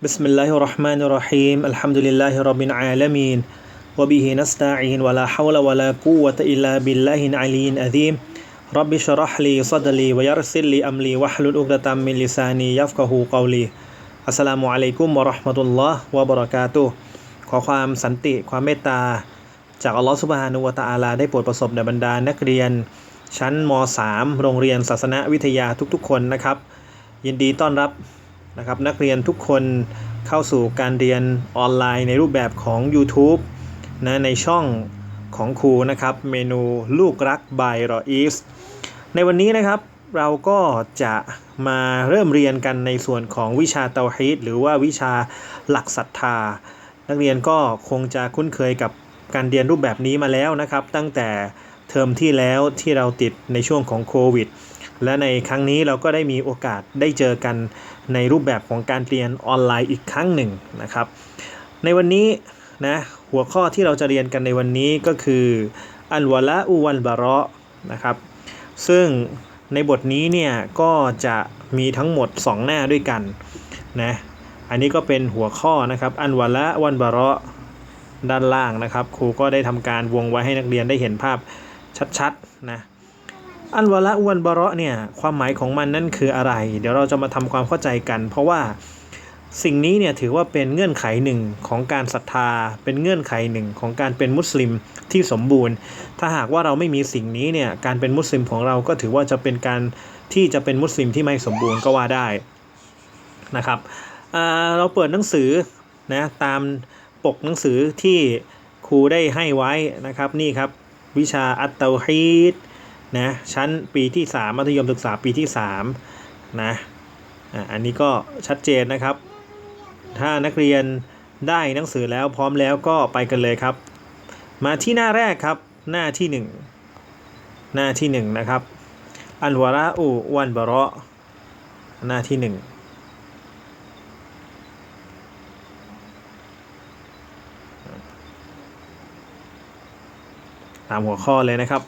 بسم الله الرحمن الرحيم الحمد لله رب العالمين وبه نستعين ولا حول ولا قوة إلا بالله العلي العظيم رب اشرح لي صدري ويسر لي أمري واحلل عقدة من لساني يفقه قولي อัสสลามุอะลัยกุมวะเราะห์มะตุลลอฮ์วะบะเราะกาตุฮ์ขอความสันติความเมตตา จากอัลลอฮ์ซุบฮานะฮูวะตะอาลาได้โปรดประสบในบรรดานักเรียน ชั้นม .3 โรงเรียนศาสนวิทยาทุกๆ คนนะครับ ยินดีต้อนรับ นะครับนักเรียนทุกคนเข้าสู่การเรียนออนไลน์ในรูปแบบของ YouTube นะในช่องของครูนะครับ เมนูลูกรักบายรออีสในวันนี้นะครับเราก็จะมาเริ่มเรียนกันในส่วนของวิชาเตาฮีดหรือว่าวิชาหลักศรัทธา นักเรียนก็คงจะคุ้นเคยกับการเรียนรูปแบบนี้มาแล้วนะครับ ตั้งแต่เทอมที่แล้วที่เราติดในช่วงของโควิด และในครั้งนี้เราก็ได้มีโอกาสได้เจอกัน ในรูปแบบของการเรียนออนไลน์อีกครั้งหนึ่งนะครับ ในวันนี้นะหัวข้อที่เราจะเรียนกันในวันนี้ก็คืออันวะละอูวันบาระนะครับ ซึ่งในบทนี้เนี่ยก็จะมีทั้งหมด 2 หน้าด้วยกันนะอันนี้ก็เป็นหัวข้อนะครับอันวะละวันบาระด้านล่างนะครับ ครูก็ได้ทำการวงไว้ให้นักเรียนได้เห็นภาพชัดๆนะ อันวะละวันบาระเนี่ยความหมายของมันนั่นคืออะไร เดี๋ยวเราจะมาทำความเข้าใจกัน เพราะว่าสิ่งนี้เนี่ยถือว่าเป็นเงื่อนไขหนึ่งของการศรัทธา เป็นเงื่อนไขหนึ่งของการเป็นมุสลิมที่สมบูรณ์ ถ้าหากว่าเราไม่มีสิ่งนี้เนี่ยการเป็นมุสลิมของเราก็ถือว่าจะเป็นการที่จะเป็นมุสลิมที่ไม่สมบูรณ์ก็ว่าได้นะครับเราเปิดหนังสือนะตามปกหนังสือที่ครูได้ให้ไว้นะครับนี่ครับ วิชาอัตเตาฮีด นะชั้นปีที่ 3 มัธยมศึกษาปีที่3นะอันนี้ก็ชัดเจนนะครับ ถ้านักเรียนได้หนังสือแล้วพร้อมแล้วก็ไปกันเลยครับ มาที่หน้าแรกครับหน้าที่หนึ่งหน้าที่หนึ่งนะครับ อันวาระอูวันบระหน้าที่หนึ่งตามหัวข้อเลยนะครับ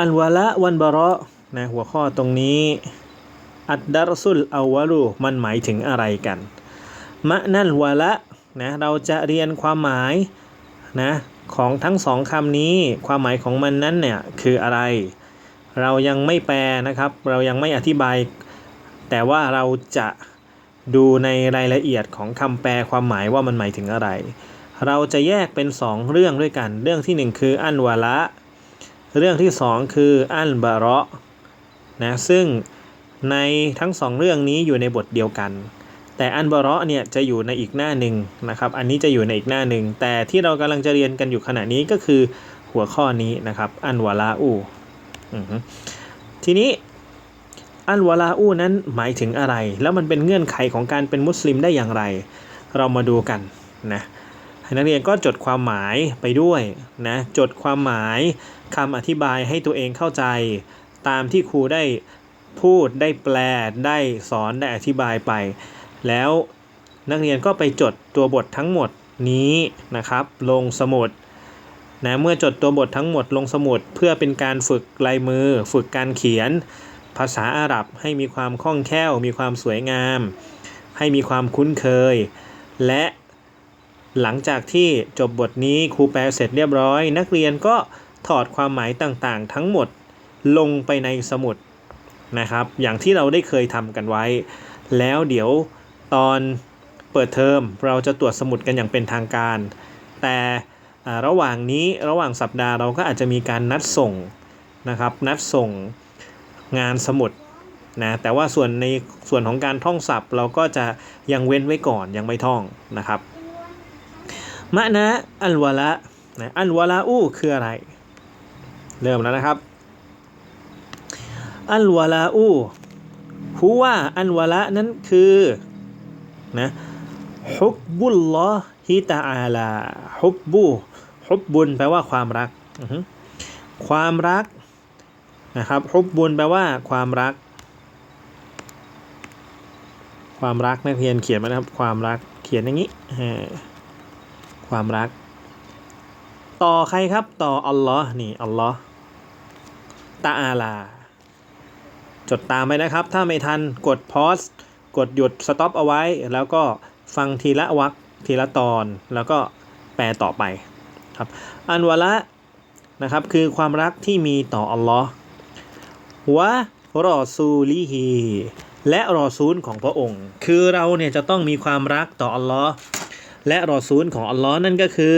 อันวาละวันบาระนะหัวข้อตรงนี้ อัดดารสุลอาวาลูมันหมายถึงอะไรกันมะนั่นวาละนะเราจะเรียนความหมายนะของทั้งสองคำนี้ ความหมายของมันนั้นเนี่ยคืออะไร เรายังไม่แปลนะครับ เรายังไม่อธิบาย แต่ว่าเราจะดูในรายละเอียดของคำแปลความหมายว่ามันหมายถึงอะไร เราจะแยกเป็น2เรื่องด้วยกัน เรื่องทีหนึ่1คืออันวาละ เรื่องที่ 2 คืออันบาระนะซึ่งในทั้งสองเรื่องนี้อยู่ในบทเดียวกัน แต่อันบาระเนี่ยจะอยู่ในอีกหน้าหนึ่งนะครับ อันนี้จะอยู่ในอีกหน้าหนึ่งแต่ที่เรากำลังจะเรียนกันอยู่ขณะนี้ก็คือหัวข้อนี้นะครับ อันวาลาอูทีนี้อันวาลาอูนั้นหมายถึงอะไร แล้วมันเป็นเงื่อนไขของการเป็นมุสลิมได้อย่างไร เรามาดูกันนะ นักเรียนก็จดความหมายไปด้วยนะจดความหมายคำอธิบายให้ตัวเองเข้าใจ ตามที่ครูได้พูดได้แปลได้สอนได้อธิบายไป แล้วนักเรียนก็ไปจดตัวบททั้งหมดนี้นะครับ ลงสมุดนะเมื่อจดตัวบททั้งหมดลงสมุดเพื่อเป็นการฝึกลายมือ ฝึกการเขียน ภาษาอาหรับให้มีความคล่องแคล่ว มีความสวยงาม ให้มีความคุ้นเคย และ หลังจากที่จบบทนี้ครูแปลเสร็จเรียบร้อย นักเรียนก็ถอดความหมายต่างๆ ทั้งหมดลงไปในสมุดนะครับ อย่างที่เราได้เคยทำกันไว้ แล้วเดี๋ยวตอนเปิดเทอมเราจะตรวจสมุดกันอย่างเป็นทางการ แต่ระหว่างนี้ระหว่างสัปดาห์เราก็อาจจะมีการนัดส่งนะครับ นัดส่งงานสมุดนะแต่ว่าส่วนในส่วนของการท่องศัพท์ เราก็จะยังเว้นไว้ก่อนยังไม่ท่องนะครับ มะนะอัลวะละนะอัลวะละอูคืออะไร เริ่มแล้วนะครับ อัลวะลาอูฮูว่าอัลวะละนั้นคือนะฮุบบุลลอฮิตาอาลาฮุบบูฮุบบุญแปลว่าความรัก ความรักนะครับฮุบบุญแปลว่าความรัก ความรักนักเรียนเขียนมานะครับ ความรักเขียนอย่างนี้ ความรัก ต่อใครครับ ต่ออัลลอฮ์นี่อัลลอฮ์ตาอาลา จดตามไปนะครับ ถ้าไม่ทันกดพอสกดหยุดสต็อปเอาไว้ แล้วก็ฟังทีละวรรคทีละตอน แล้วก็แปลต่อไปครับอันวะละนะครับคือความรักที่มีต่ออัลลอฮ์วะรอซูลีฮีและรอซูลของพระองค์ คือเราเนี่ยจะต้องมีความรักต่ออัลลอฮ์ และรอซูลของอัลลอฮ์นั่นก็คือ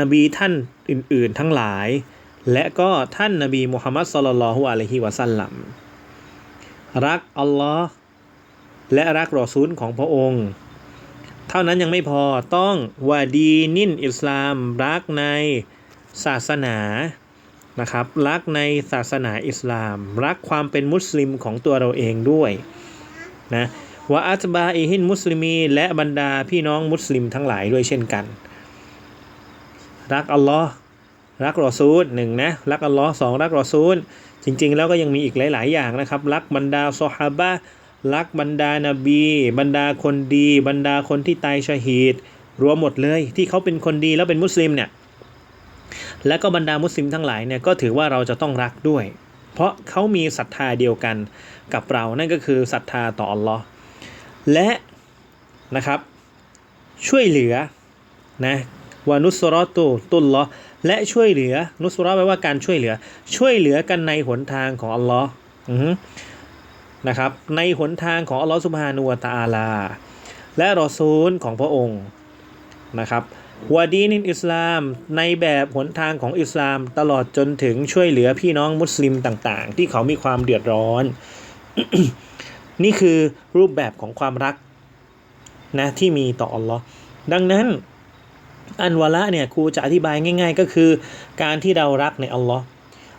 นบีท่านอื่น ๆ ทั้งหลาย และก็ท่านนบีมุฮัมมัดสุลลัลลฮุอะลัยฮิวะสัลลัมรักอัลลอฮ์และรักรอซูลของพระองค์ เท่านั้นยังไม่พอต้องวาดีนินอิสลาม รักในศาสนานะครับรักในศาสนาอิสลาม รักความเป็นมุสลิมของตัวเราเองด้วยนะ วะอัตบาอิฮินมุสลิมี และบรรดาพี่น้องมุสลิมทั้งหลายด้วยเช่นกัน รักอัลลอฮ์รักรอซูลหนึ่งนะรักอัลลอฮ์สองรักรอซูล จริง ๆ แล้วก็ยังมีอีกหลาย ๆ อย่างนะครับ รักบรรดาซอฮาบะรักบรรดานาบี บรรดาคนดี บรรดาคนที่ตายชะฮีดรวมหมดเลยที่เขาเป็นคนดีแล้วเป็นมุสลิมเนี่ยและก็บรรดามุสลิมทั้งหลายเนี่ยก็ถือว่าเราจะต้องรักด้วย เพราะเขามีศรัทธาเดียวกันกับเรานั่นก็คือศรัทธาต่ออัลลอฮ์ และนะครับช่วยเหลือนะวานุสรอตุตุลลอและช่วยเหลือนุสรอแปลว่าการช่วยเหลือ ช่วยเหลือกันในหนทางของอัลลอฮ์นะครับในหนทางของอัลลอฮ์สุบฮานุวตะอาลา และรอซูลของพระองค์นะครับวาดีนินอิสลามในแบบหนทางของอิสลามตลอดจนถึงช่วยเหลือพี่น้องมุสลิมต่างๆ ที่เขามีความเดือดร้อน นี่คือรูปแบบของความรักนะที่มีต่ออัลลอฮ์ดังนั้นอันวะละเนี่ยครูจะอธิบายง่าย ๆ ก็คือ การที่เรารักในอัลลอฮ์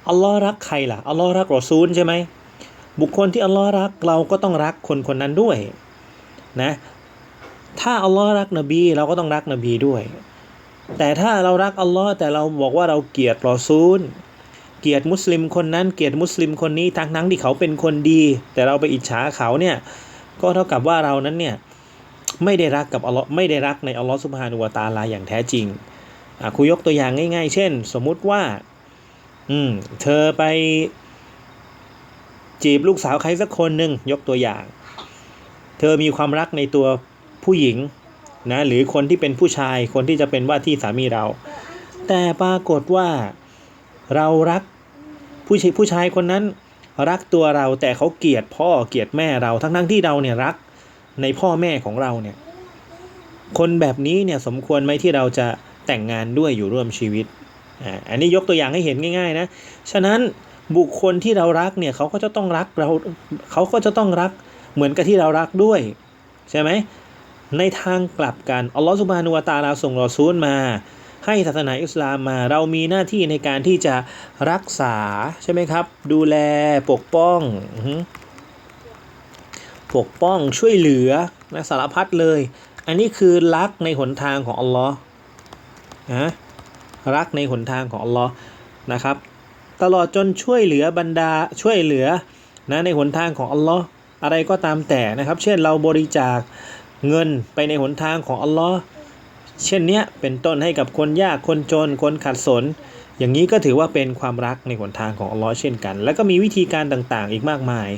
อัลลอฮ์รักใครล่ะอัลลอฮ์รักรอซูลใช่ไหมบุคคลที่อัลลอฮ์รักเราก็ต้องรักคนคนนั้นด้วยนะถ้าอัลลอฮ์รักนบีเราก็ต้องรักนบีด้วย แต่ถ้าเรารักอัลลอฮ์แต่เราบอกว่าเราเกลียดรอซูล เกียดมุสลิมคนนั้นเกียดมุสลิมคนนี้ทั้งทั้งที่เขาเป็นคนดี แต่เราไปอิจฉาเขาเนี่ยก็เท่ากับว่าเรานั้นเนี่ยไม่ได้รักกับอัลลอฮ์ไม่ได้รักในอัลลอฮ์สุบฮานุวะตาลาอย่างแท้จริงอะครูยกตัวอย่างง่าย ๆ เช่น สมมุติว่า อืมเธอไปจีบลูกสาวใครสักคนหนึ่งยกตัวอย่าง เธอมีความรักในตัวผู้หญิงนะหรือคนที่เป็นผู้ชายคนที่จะเป็นว่าที่สามีเรา แต่ปรากฏว่า เรารักผู้ชายผู้ชายคนนั้นรักตัวเราแต่เขาเกลียดพ่อเกลียดแม่เราทั้งทั้งที่เราเนี่ยรักในพ่อแม่ของเราเนี่ยคนแบบนี้เนี่ยสมควรไหมที่เราจะแต่งงานด้วยอยู่ร่วมชีวิตอ่าอันนี้ยกตัวอย่างให้เห็นง่ายๆนะฉะนั้นบุคคลที่เรารักเนี่ยเขาก็จะต้องรักเราเขาก็จะต้องรักเหมือนกับที่เรารักด้วย ใช่ไหมในทางกลับกันอัลลอฮฺสุบฮานุวะตาลาส่งรอซูลมา ให้ศาสนาอิสลามมา เรามีหน้าที่ในการที่จะรักษาใช่ไหมครับ ดูแลปกป้องปกป้องช่วยเหลือนะสารพัดเลย อันนี้คือรักในหนทางของอัลลอฮ์นะรักในหนทางของอัลลอฮ์นะครับ ตลอดจนช่วยเหลือบรรดาช่วยเหลือนะในหนทางของอัลลอฮ์อะไรก็ตามแต่นะครับ เช่นเราบริจาคเงินไปในหนทางของอัลลอฮ์ เช่นเนี้ยเป็นต้นให้กับคนยากคนจน คนขัดสน อย่างนี้ก็ถือว่าเป็นความรักในหนทางของอัลลอฮ์เช่นกัน แล้วก็มีวิธีการต่างๆ อีกมากมาย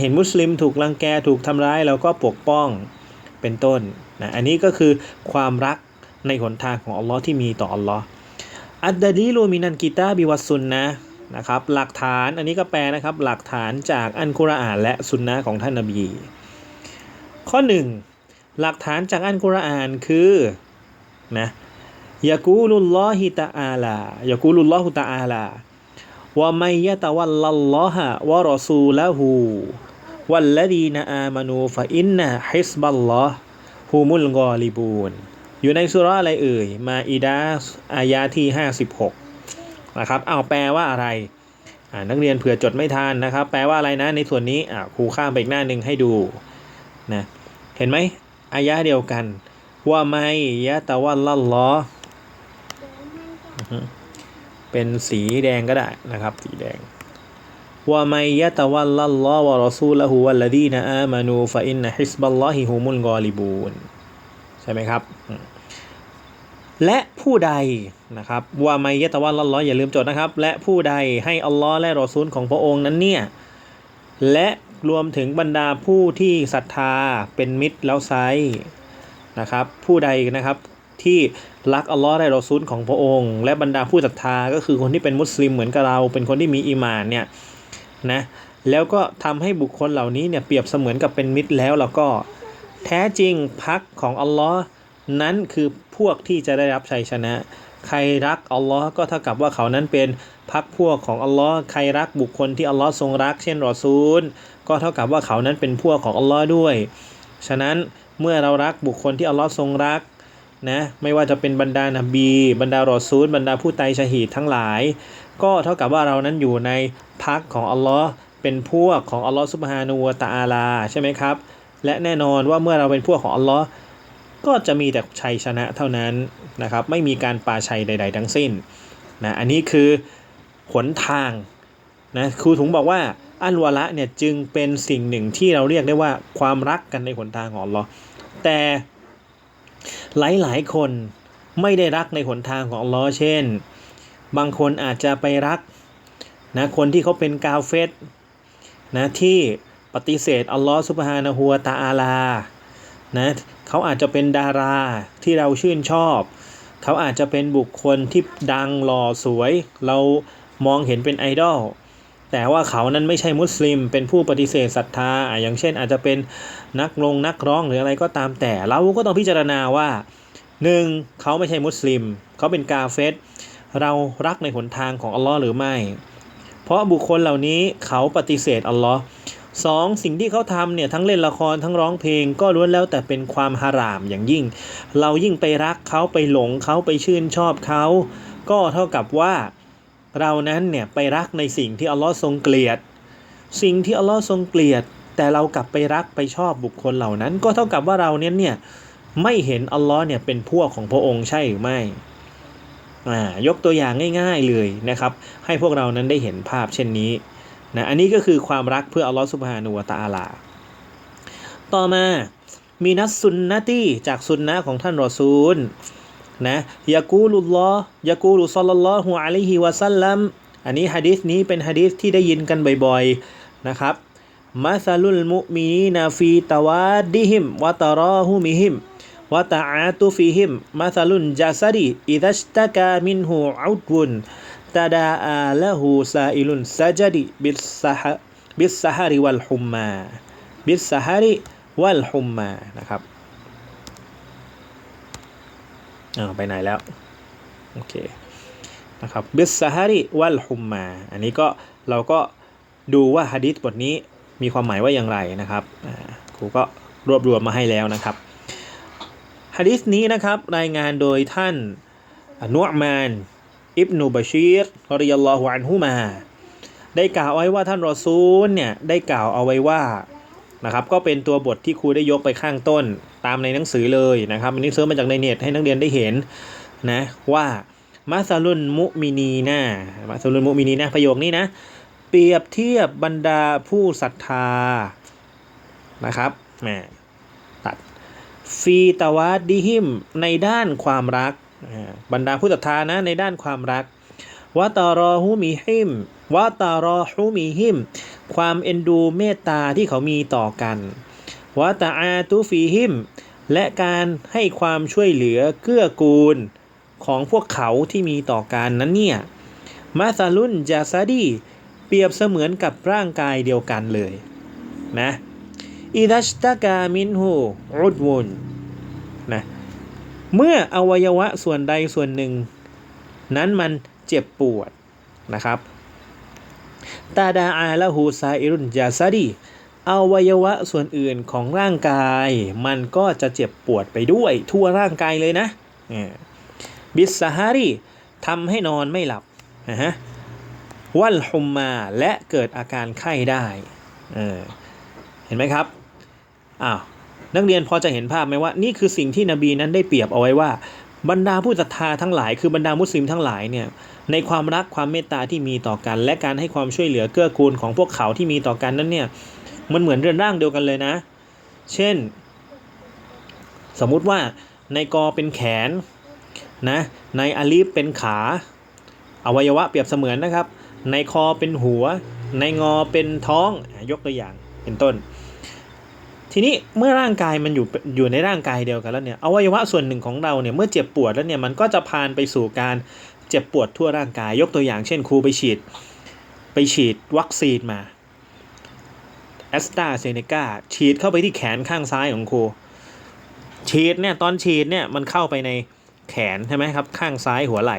เห็นมุสลิมถูกรังแกถูกทำร้ายเราก็ปกป้องเป็นต้นนะอันนี้ก็คือความรักในหนทางของอัลลอฮ์ที่มีต่ออัลลอฮ์อัดดะลีลูมินันกิตาบิวัสซุนนะนะครับหลักฐานอันนี้ก็แปลนะครับหลักฐานจากอันกุรอานและสุนนะของท่านนบี ข้อหนึ่งหลักฐานจากอันกุรอานคือ นะยากูลุลลอฮิตะอาลายากูลุลลอฮุตะอาลาว่าไมยะตะวัลลัลลอฮะวะรอซูละหูวัลลดีนอามานูฟะอินนะฮิสบัลลอฮฮุมุลกอลิบูนอยู่ในสุราอะไรเอ่ย มาอิดาอายาที่56นะครับเอาแปลว่าอะไรนักเรียนเผื่อจดไม่ทันนะครับ แปลว่าอะไรนะในส่วนนี้ครูข้ามไปอีกหน้าหนึ่งให้ดูนะเห็นไหมอายะเดียวกัน ว่าไม่ยะตะวันลัลลอเป็นสีแดงก็ได้นะครับ สีแดงว่าไม่ยะตะวันลัลลอวะรอซูละฮูวัลลดีนะอามานูฟะอินนะฮิสบัลลอฮิฮุมุลกอลิบูนใช่ไหมครับ และผู้ใดนะครับว่าไม่ยะตะวันลัลลออย่าลืมจดนะครับ และผู้ใดให้อัลลอฮ์และรอซูลของพระองค์นั้นเนี่ยและรวมถึงบรรดาผู้ที่ศรัทธาเป็นมิตรแล้วไซ นะครับผู้ใดนะครับที่รักอัลลอฮ์และรอซูลของพระองค์ และบรรดาผู้ศรัทธาก็คือคนที่เป็นมุสลิมเหมือนกับเรา เป็นคนที่มีอีมานเนี่ยนะแล้วก็ทำให้บุคคลเหล่านี้เนี่ยเปรียบเสมือนกับเป็นมิตรแล้วแล้วก็แท้จริงพักของอัลลอฮ์นั้นคือพวกที่จะได้รับชัยชนะ ใครรักอัลลอฮ์ก็เท่ากับว่าเขานั้นเป็นพักพวกของอัลลอฮ์ใครรักบุคคลที่อัลลอฮ์ทรงรัก เช่นรอซูล ก็เท่ากับว่าเขานั้นเป็นพวกของอัลลอฮ์ด้วย ฉะนั้น เมื่อเรารักบุคคลที่อัลลอฮ์ทรงรักนะไม่ว่าจะเป็นบรรดานบี บรรดารอซูล บรรดาผู้ไตชหีดทั้งหลาย ก็เท่ากับว่าเรานั้นอยู่ในพักของอัลลอฮ์เป็นพวกของอัลลอฮ์ซุบฮานูวะตะอาลาใช่ไหมครับ และแน่นอนว่าเมื่อเราเป็นพวกของอัลลอฮ์ก็จะมีแต่ชัยชนะเท่านั้นนะครับ ไม่มีการปาชัยใด ๆ ทั้งสิ้นนะอันนี้คือหนทางนะครูถุงบอกว่า อันวะละเนี่ยจึงเป็นสิ่งหนึ่งที่เราเรียกได้ว่าความรักกันในหนทางของอัลลอฮ์แต่หลายๆ คนไม่ได้รักในหนทางของอัลลอฮ์เช่น บางคนอาจจะไปรักนะคนที่เขาเป็นกาเฟตนะที่ปฏิเสธอัลลอฮ์ซุบฮานะฮูวตะอาลานะเขาอาจจะเป็นดาราที่เราชื่นชอบ เขาอาจจะเป็นบุคคลที่ดังหล่อสวย เรามองเห็นเป็นไอดอล แต่ว่าเขานั้นไม่ใช่มุสลิม เป็นผู้ปฏิเสธศรัทธาอย่างเช่นอาจจะเป็นนักลงนักร้องหรืออะไรก็ตามแต่ เราก็ต้องพิจารณาว่าหนึ่งเขาไม่ใช่มุสลิม เขาเป็นกาเฟตเรารักในหนทางของอัลลอฮ์หรือไม่ เพราะบุคคลเหล่านี้เขาปฏิเสธอัลลอฮ์สองสิ่งที่เขาทำเนี่ยทั้งเล่นละครทั้งร้องเพลงก็ล้วนแล้วแต่เป็นความฮารามอย่างยิ่ง เรายิ่งไปรักเขาไปหลงเขาไปชื่นชอบเขา ก็เท่ากับว่า เรานั้นเนี่ยไปรักในสิ่งที่อัลลอฮ์ทรงเกลียด สิ่งที่อัลลอฮ์ทรงเกลียด แต่เรากลับไปรักไปชอบบุคคลเหล่านั้น ก็เท่ากับว่าเราเนี่ยเนี่ยไม่เห็นอัลลอฮ์เนี่ยเป็นพวกของพระองค์ใช่หรือไม่อ่ายกตัวอย่างง่ายๆเลยนะครับ ให้พวกเรานั้นได้เห็นภาพเช่นนี้นะอันนี้ก็คือความรักเพื่ออัลลอฮ์สุบฮานูวะตะอาลา ต่อมามีนัสซุนนะตี้จากซุนนะของท่านรอซูล นะยากูลุลลอฮ์ยากูลุซัลลัลลอฮุอะลัยฮิวะซัลลัมอันนี้ฮะดีษนี้เป็นฮะดีษที่ได้ยินกันบ่อยๆนะครับมาซาลุลมุมีนาฟีตาวาดิฮิมวะตารอฮุมิฮิมวะตะอาตุฟิฮิมมาซาลุนจาซาดีอิดัชตะกามินหูอุดวุนตาดาอาละหูซาอิลุนซาจดีบิสซะฮบิสซะฮาริวัลฮุมมาบิสซะฮาริวัลฮุมมานะครับ อ้าไปไหนแล้ว โอเคนะครับบิสซาฮาริวัลฮุมมา อันนี้ก็เราก็ดูว่าฮะดิษบทนี้มีความหมายว่าอย่างไรนะครับครูก็รวบรวมมาให้แล้วนะครับฮะดิษนี้นะครับรายงานโดยท่านนุอมานอิบนุบาชีรรยัลลอฮุอันฮุมา ได้กล่าวไว้ว่าท่านรอซูลเนี่ยได้กล่าวเอาไว้ว่า นะครับก็เป็นตัวบทที่ครูได้ยกไปข้างต้นตามในหนังสือเลยนะครับอันนี้เซิร์ชมาจากในเน็ตให้นักเรียนได้เห็นนะว่ามาซาลุนมุมินีนะมาซาลุนมุมินีนะประโยคนี้นะ เปรียบเทียบบรรดาผู้ศรัทธานะครับแหมตัดฟีตาวาดิหิมในด้านความรัก บรรดาผู้ศรัทธานะในด้านความรักวะตารอฮูมิฮิม วะตารอฮูมิฮิม ความเอ็นดูเมตตาที่เขามีต่อกันวะตาอาตุฟีฮิม และการให้ความช่วยเหลือเกื้อกูลของพวกเขาที่มีต่อกันนั้นเนี่ยมาซาลุนจาซาดีเปรียบเสมือนกับร่างกายเดียวกันเลยนะอิดัชตากามินหูอุดวุนนะเมื่ออวัยวะส่วนใดส่วนหนึ่ง นั้นมันเจ็บปวดนะครับ ตาดาอาละหูซาอิรุนจาซาดีอวัยวะส่วนอื่นของร่างกาย มันก็จะเจ็บปวดไปด้วย ทั่วร่างกายเลยนะบิสซาฮารีทำให้นอนไม่หลับนะฮะวัลฮุมมาและเกิดอาการไข้ได้เเห็นไหมครับอ้าวนักเรียนพอจะเห็นภาพไหมว่า นี่คือสิ่งที่นบีนั้นได้เปรียบเอาไว้ว่า บรรดาผู้ศรัทธาทั้งหลาย คือบรรดามุสลิมทั้งหลายเนี่ย ในความรักความเมตตาที่มีต่อกัน และการให้ความช่วยเหลือเกื้อกูลของพวกเขาที่มีต่อกันนั้นเนี่ยมันเหมือนเรือนร่างเดียวกันเลยนะ เช่น สมมุติว่าในกอเป็นแขนนะในอาลีฟเป็นขา อวัยวะเปรียบเสมือนนะครับในคอเป็นหัวในงอเป็นท้องยกตัวอย่างเป็นต้น ทีนี้เมื่อร่างกายมันอยู่อยู่ในร่างกายเดียวกันแล้วเนี่ยอวัยวะส่วนหนึ่งของเราเนี่ยเมื่อเจ็บปวดแล้วเนี่ยมันก็จะพานไปสู่การ เจ็บปวดทั่วร่างกาย ยกตัวอย่างเช่นครูไปฉีด ไปฉีดวัคซีนมาแอสตราเซเนกาฉีดเข้าไปที่แขนข้างซ้ายของครูฉีดเนี่ยตอนฉีดเนี่ยมันเข้าไปในแขนใช่ไหมครับข้างซ้ายหัวไหล่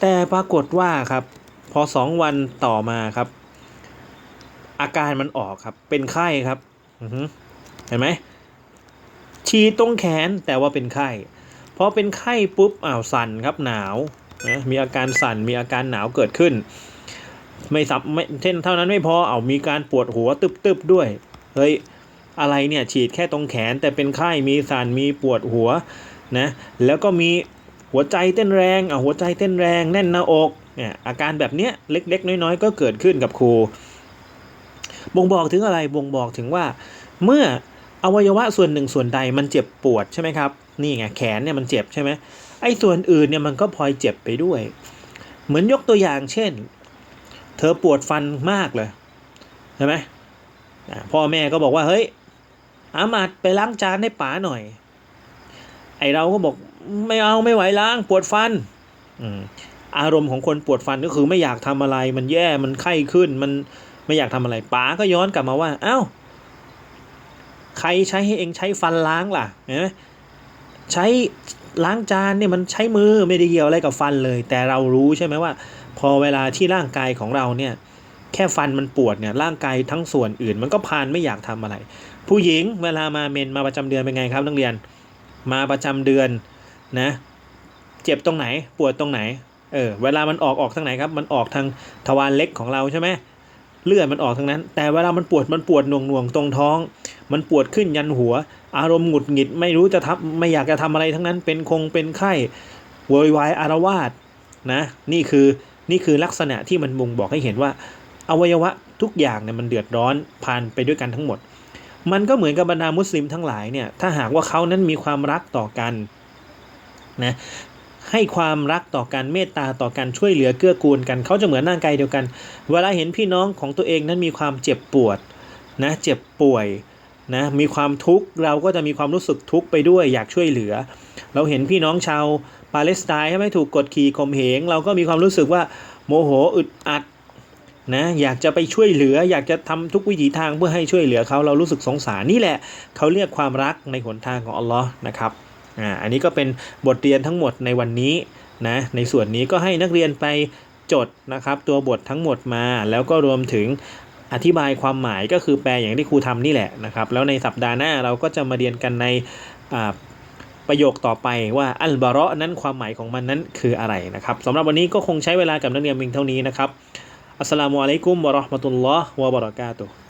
แต่ปรากฏว่าครับพอสองวันต่อมาครับ อาการมันออกครับเป็นไข้ครับเห็นไหมฉีดตรงแขนแต่ว่าเป็นไข้ พอเป็นไข้ปุ๊บอ้าวสั่นครับหนาวนะมีอาการสั่นมีอาการหนาวเกิดขึ้น ไม่สับไม่เช่นเท่านั้นไม่พอเอามีการปวดหัวตึบๆด้วยเฮ้ยอะไรเนี่ยฉีดแค่ตรงแขนแต่เป็นไข้มีสั่นมีปวดหัวนะแล้วก็มีหัวใจเต้นแรงอะหัวใจเต้นแรงแน่นหน้าอกเนี่ยอาการแบบเนี้ยเล็กๆ น้อยๆ ก็เกิดขึ้นกับครู บ่งบอกถึงอะไรบ่งบอกถึงว่า เมื่ออวัยวะส่วนหนึ่งส่วนใดมันเจ็บปวดใช่ไหมครับ นี่ไงแขนเนี่ยมันเจ็บใช่ไหมไอ้ส่วนอื่นเนี่ยมันก็พลอยเจ็บไปด้วย เหมือนยกตัวอย่างเช่น เธอปวดฟันมากเลยใช่ไหมพ่อแม่ก็บอกว่าเฮ้ยอามัดไปล้างจานให้ป๋าหน่อย ไอเราก็บอกไม่เอาไม่ไหวล้างปวดฟันอารมณ์ของคนปวดฟันก็คือไม่อยากทำอะไรมันแย่มันไข้ขึ้นมันไม่อยากทำอะไรป๋าก็ย้อนกลับมาว่า เอ้า ใครใช้ให้เองใช้ฟันล้างล่ะเห็นไหม ใช้ล้างจานเนี่ยมันใช้มือไม่ได้เกี่ยวอะไรกับฟันเลย แต่เรารู้ใช่ไหมว่า พอเวลาที่ร่างกายของเราเนี่ยแค่ฟันมันปวดเนี่ยร่างกายทั้งส่วนอื่น มันก็พานไม่อยากทำอะไร ผู้หญิงเวลามาเมนมาประจำเดือนเป็นไงครับนักเรียน มาประจำเดือนนะ เจ็บตรงไหนปวดตรงไหนเออเวลามันออกออกทางไหนครับ มันออกทางทวารเล็กของเราใช่ไหม เลือดมันออกทั้งนั้น แต่เวลามันปวดมันปวดหน่วงหน่วงๆตรงท้อง มันปวดขึ้นยันหัว อารมณ์หงุดหงิดไม่รู้จะทำไม่อยากจะทำอะไรทั้งนั้น เป็นคงเป็นไข้โวยวายอารวาสนะนี่คือนี่คือลักษณะที่มันบ่งบอกให้เห็นว่า อวัยวะทุกอย่างเนี่ยมันเดือดร้อนผ่านไปด้วยกันทั้งหมด มันก็เหมือนกับบรรดามุสลิมทั้งหลายเนี่ยถ้าหากว่าเขานั้นมีความรักต่อกันนะ ให้ความรักต่อกันเมตตาต่อกันช่วยเหลือเกื้อกูลกัน เขาจะเหมือนร่างกายเดียวกัน เวลาเห็นพี่น้องของตัวเองนั้นมีความเจ็บปวดนะเจ็บป่วยนะมีความทุกข์เราก็จะมีความรู้สึกทุกข์ไปด้วยอยากช่วยเหลือ เราเห็นพี่น้องชาวปาเลสไตน์ใช่ไหมถูกกดขี่ข่มเหง เราก็มีความรู้สึกว่าโมโหอึดอัดนะอยากจะไปช่วยเหลือ อยากจะทำทุกวิถีทางเพื่อให้ช่วยเหลือเขาเรารู้สึกสงสารนี่แหละ เขาเรียกความรักในหนทางของอัลลอฮ์นะครับ อ่าอันนี้ก็เป็นบทเรียนทั้งหมดในวันนี้นะในส่วนนี้ก็ให้นักเรียนไปจดนะครับ ตัวบททั้งหมดมาแล้วก็รวมถึงอธิบายความหมายก็คือแปลอย่างที่ครูทำนี่แหละนะครับ แล้วในสัปดาห์หน้าเราก็จะมาเรียนกันในประโยคต่อไปว่าอัลบาระนั้นความหมายของมันนั้นคืออะไรนะครับสำหรับวันนี้ก็คงใช้เวลากับนักเรียนเพียงเท่านี้นะครับอัสสลามุอะลัยกุมวะเราะห์มะตุลลอฮ์วะบะเราะกาตุฮ์